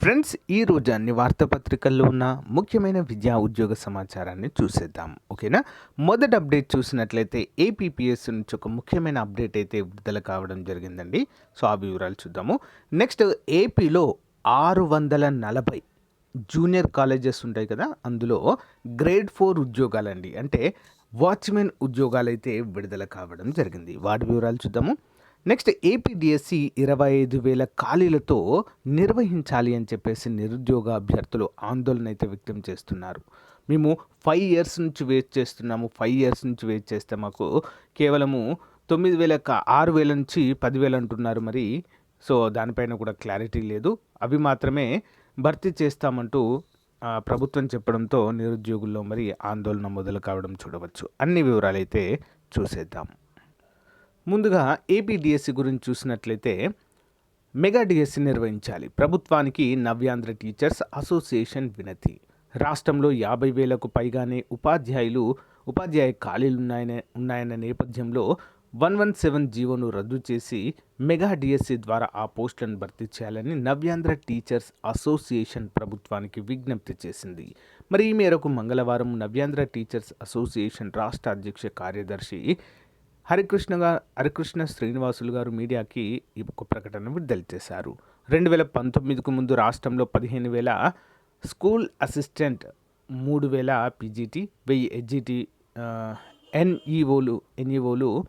friends ఈ రోజు అన్ని వార్తాపత్రికల్లో ఉన్న ముఖ్యమైన విద్యా ఉద్యోగ సమాచారాన్ని చూసేద్దాం ఓకేనా? మొదటి అప్డేట్ చూసినట్లయితే ఏపీపీఎస్ నుంచి ఒక ముఖ్యమైన అప్డేట్ అయితే విడుదల కావడం జరిగిందండి. సో ఆ వివరాలు చూద్దాము. నెక్స్ట్ ఏపీలో ఆరు వందల నలభై జూనియర్ కాలేజెస్ ఉంటాయి కదా అందులో గ్రేడ్ ఫోర్ ఉద్యోగాలండి. అంటే వాచ్మెన్ ఉద్యోగాలు అయితే విడుదల కావడం జరిగింది. వాటి వివరాలు చూద్దాము. నెక్స్ట్ ఏపీడిఎస్సి ఇరవై ఐదు వేల ఖాళీలతో నిర్వహించాలి అని చెప్పేసి నిరుద్యోగ అభ్యర్థులు ఆందోళన అయితే వ్యక్తం చేస్తున్నారు. మేము ఫైవ్ ఇయర్స్ నుంచి వెయిట్ చేస్తున్నాము. ఫైవ్ ఇయర్స్ నుంచి వెయిట్ చేస్తే మాకు కేవలము తొమ్మిది వేల ఆరు వేల నుంచి పదివేలు అంటున్నారు మరి. సో దానిపైన కూడా క్లారిటీ లేదు. అవి మాత్రమే భర్తీ చేస్తామంటూ ప్రభుత్వం చెప్పడంతో నిరుద్యోగుల్లో మరి ఆందోళన మొదలు కావడం చూడవచ్చు. అన్ని వివరాలు అయితే చూసేద్దాం. ముందుగా ఏపీడిఎస్సి గురించి చూసినట్లయితే మెగా డిఎస్సి నిర్వహించాలి. ప్రభుత్వానికి నవ్యాంధ్ర టీచర్స్ అసోసియేషన్ వినతి. రాష్ట్రంలో యాభై వేలకు పైగానే ఉపాధ్యాయులు ఉపాధ్యాయ ఖాళీలు ఉన్నాయనే ఉన్నాయన్న నేపథ్యంలో వన్ వన్ సెవెన్ జీవోను రద్దు చేసి మెగా డిఎస్సి ద్వారా ఆ పోస్టులను భర్తీ చేయాలని నవ్యాంధ్ర టీచర్స్ అసోసియేషన్ ప్రభుత్వానికి విజ్ఞప్తి చేసింది. మరి ఈ మేరకు మంగళవారం నవ్యాంధ్ర టీచర్స్ అసోసియేషన్ రాష్ట్ర అధ్యక్ష కార్యదర్శి హరికృష్ణగా హరికృష్ణ శ్రీనివాసులు గారు మీడియాకి ఈ ఒక ప్రకటన విడుదల చేశారు. రెండు వేల పంతొమ్మిదికి ముందు రాష్ట్రంలో పదిహేను వేల స్కూల్ అసిస్టెంట్ మూడు వేల పీజీటీ వెయ్యి హెచ్జిటి ఎన్ఈఓలు ఎన్ఈఓలు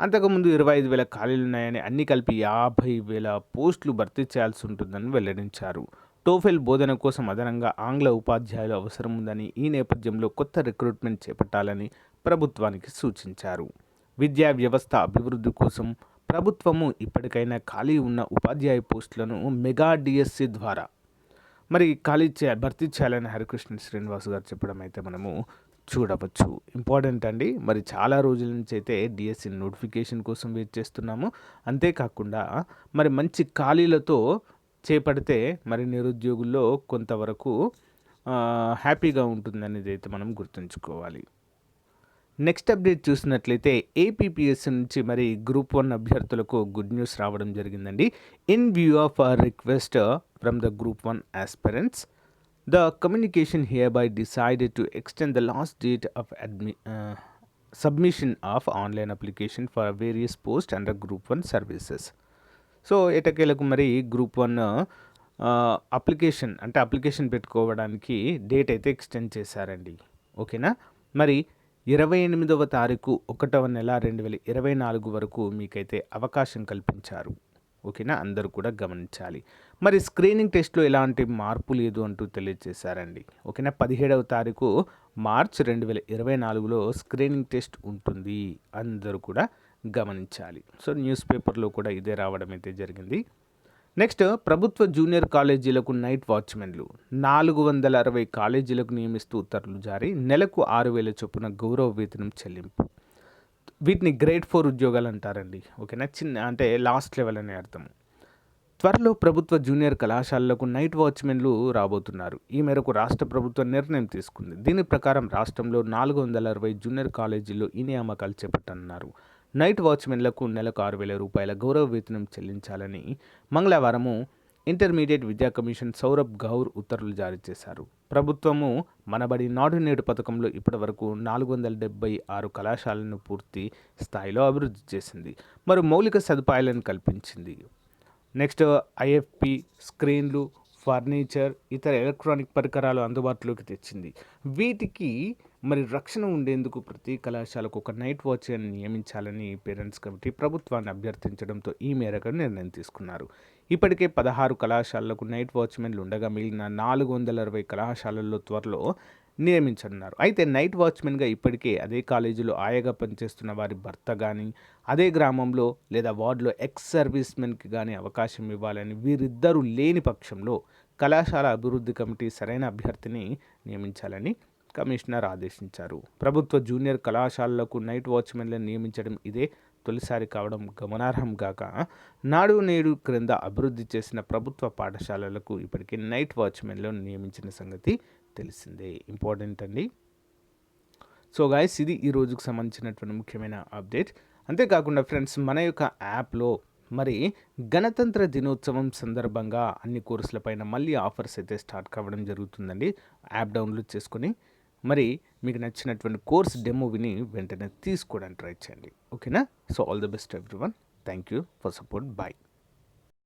అంతకుముందు ఇరవై ఐదు వేల ఖాళీలు ఉన్నాయని అన్ని కలిపి యాభై వేల పోస్టులు భర్తీ చేయాల్సి ఉంటుందని వెల్లడించారు. టోఫెల్ బోధన కోసం అదనంగా ఆంగ్ల ఉపాధ్యాయులు అవసరం ఉందని ఈ నేపథ్యంలో కొత్త రిక్రూట్మెంట్ చేపట్టాలని ప్రభుత్వానికి సూచించారు. విద్యా వ్యవస్థ అభివృద్ధి కోసం ప్రభుత్వము ఇప్పటికైనా ఖాళీ ఉన్న ఉపాధ్యాయ పోస్టులను మెగా డిఎస్సి ద్వారా. మరి ఖాళీ చే భర్తీ చేయాలని హరికృష్ణ శ్రీనివాస్ గారు చెప్పడం అయితే మనము చూడవచ్చు. ఇంపార్టెంట్ అండి. మరి చాలా రోజుల నుంచి అయితే డిఎస్సి నోటిఫికేషన్ కోసం వెయిట్ చేస్తున్నాము. అంతేకాకుండా మరి మంచి ఖాళీలతో చేపడితే మరి నిరుద్యోగుల్లో కొంతవరకు హ్యాపీగా ఉంటుందనేది అయితే మనం గుర్తుంచుకోవాలి. నెక్స్ట్ అప్డేట్ చూసినట్లయితే ఏపీపీఎస్ నుంచి మరి గ్రూప్ వన్ అభ్యర్థులకు గుడ్ న్యూస్ రావడం జరిగిందండి. In view of a request from the group one aspirants the communication hereby decided to extend the last date of అడ్మి submission of online application for various post under group one services so ఎటకేలకు మరి group one application అంటే application పెట్టుకోవడానికి date అయితే extend చేశారండి. ఓకేనా మరి ఇరవై ఎనిమిదవ తారీఖు ఒకటవ నెల రెండు వేల ఇరవై నాలుగు వరకు మీకైతే అవకాశం కల్పించారు. ఓకేనా? అందరూ కూడా గమనించాలి. మరి స్క్రీనింగ్ టెస్ట్లో ఎలాంటి మార్పు లేదు అంటూ తెలియజేశారండి. ఓకేనా? పదిహేడవ తారీఖు మార్చ్ రెండు వేల ఇరవై నాలుగులో స్క్రీనింగ్ టెస్ట్ ఉంటుంది. అందరూ కూడా గమనించాలి. సో న్యూస్ పేపర్లో కూడా ఇదే రావడం అయితే జరిగింది. నెక్స్ట్ ప్రభుత్వ జూనియర్ కాలేజీలకు నైట్ వాచ్మెన్లు. నాలుగు వందల అరవై కాలేజీలకు నియమిస్తూ ఉత్తర్వులు జారీ. నెలకు ఆరు వేల చొప్పున గౌరవ వేతనం చెల్లింపు. వీటిని గ్రేడ్ ఫోర్ ఉద్యోగాలు అంటారండి. ఓకేనా? చిన్న అంటే లాస్ట్ లెవెల్ అనే అర్థం. త్వరలో ప్రభుత్వ జూనియర్ కళాశాలలకు నైట్ వాచ్మెన్లు రాబోతున్నారు. ఈ మేరకు రాష్ట్ర ప్రభుత్వం నిర్ణయం తీసుకుంది. దీని ప్రకారం రాష్ట్రంలో నాలుగు వందల అరవై జూనియర్ కాలేజీల్లో ఈ నియామకాలు చేపట్టనున్నారు. నైట్ వాచ్మెన్లకు నెలకు ఆరు వేల రూపాయల గౌరవ వేతనం చెల్లించాలని మంగళవారము ఇంటర్మీడియట్ విద్యా కమిషన్ సౌరభ్ గౌర్ ఉత్తర్వులు జారీ చేశారు. ప్రభుత్వము మనబడి నాడు నేడు పథకంలో ఇప్పటివరకు నాలుగు వందల డెబ్బై ఆరు కళాశాలను పూర్తి స్థాయిలో అభివృద్ధి చేసింది. మరియు మౌలిక సదుపాయాలను కల్పించింది. నెక్స్ట్ ఐఎఫ్పి స్క్రీన్లు ఫర్నిచర్ ఇతర ఎలక్ట్రానిక్ పరికరాలు అందుబాటులోకి తెచ్చింది. వీటికి మరి రక్షణ ఉండేందుకు ప్రతి కళాశాలకు ఒక నైట్ వాచ్ నియమించాలని పేరెంట్స్ కమిటీ ప్రభుత్వాన్ని అభ్యర్థించడంతో ఈ మేరకు నిర్ణయం తీసుకున్నారు. ఇప్పటికే పదహారు కళాశాలలకు నైట్ వాచ్మెన్లు ఉండగా మిగిలిన నాలుగు వందల అరవై కళాశాలల్లో త్వరలో నియమించనున్నారు. అయితే నైట్ వాచ్మెన్గా ఇప్పటికే అదే కాలేజీలో ఆయాగా పనిచేస్తున్న వారి భర్త కానీ అదే గ్రామంలో లేదా వార్డులో ఎక్స్ సర్వీస్మెన్కి కానీ అవకాశం ఇవ్వాలని వీరిద్దరూ లేని పక్షంలో కళాశాల అభివృద్ధి కమిటీ సరైన అభ్యర్థిని నియమించాలని కమిషనర్ ఆదేశించారు. ప్రభుత్వ జూనియర్ కళాశాలలకు నైట్ వాచ్మెన్లను నియమించడం ఇదే తొలిసారి కావడం గమనార్హం గాక నాడు నేడు క్రింద అభివృద్ధి చేసిన ప్రభుత్వ పాఠశాలలకు ఇప్పటికే నైట్ వాచ్మెన్లను నియమించిన సంగతి తెలిసిందే. ఇంపార్టెంట్ అండి. సో గాయస్ ఇది ఈ రోజుకు సంబంధించినటువంటి ముఖ్యమైన అప్డేట్. అంతేకాకుండా ఫ్రెండ్స్ మన యొక్క యాప్లో మరి గణతంత్ర దినోత్సవం సందర్భంగా అన్ని కోర్సులపైన మళ్ళీ ఆఫర్స్ అయితే స్టార్ట్ కావడం జరుగుతుందండి. యాప్ డౌన్లోడ్ చేసుకొని మరి మీకు నచ్చినటువంటి కోర్స్ డెమో విని వెంటనే తీసుకోవడానికి ట్రై చేయండి. ఓకేనా? So all the best everyone thank you for support. Bye.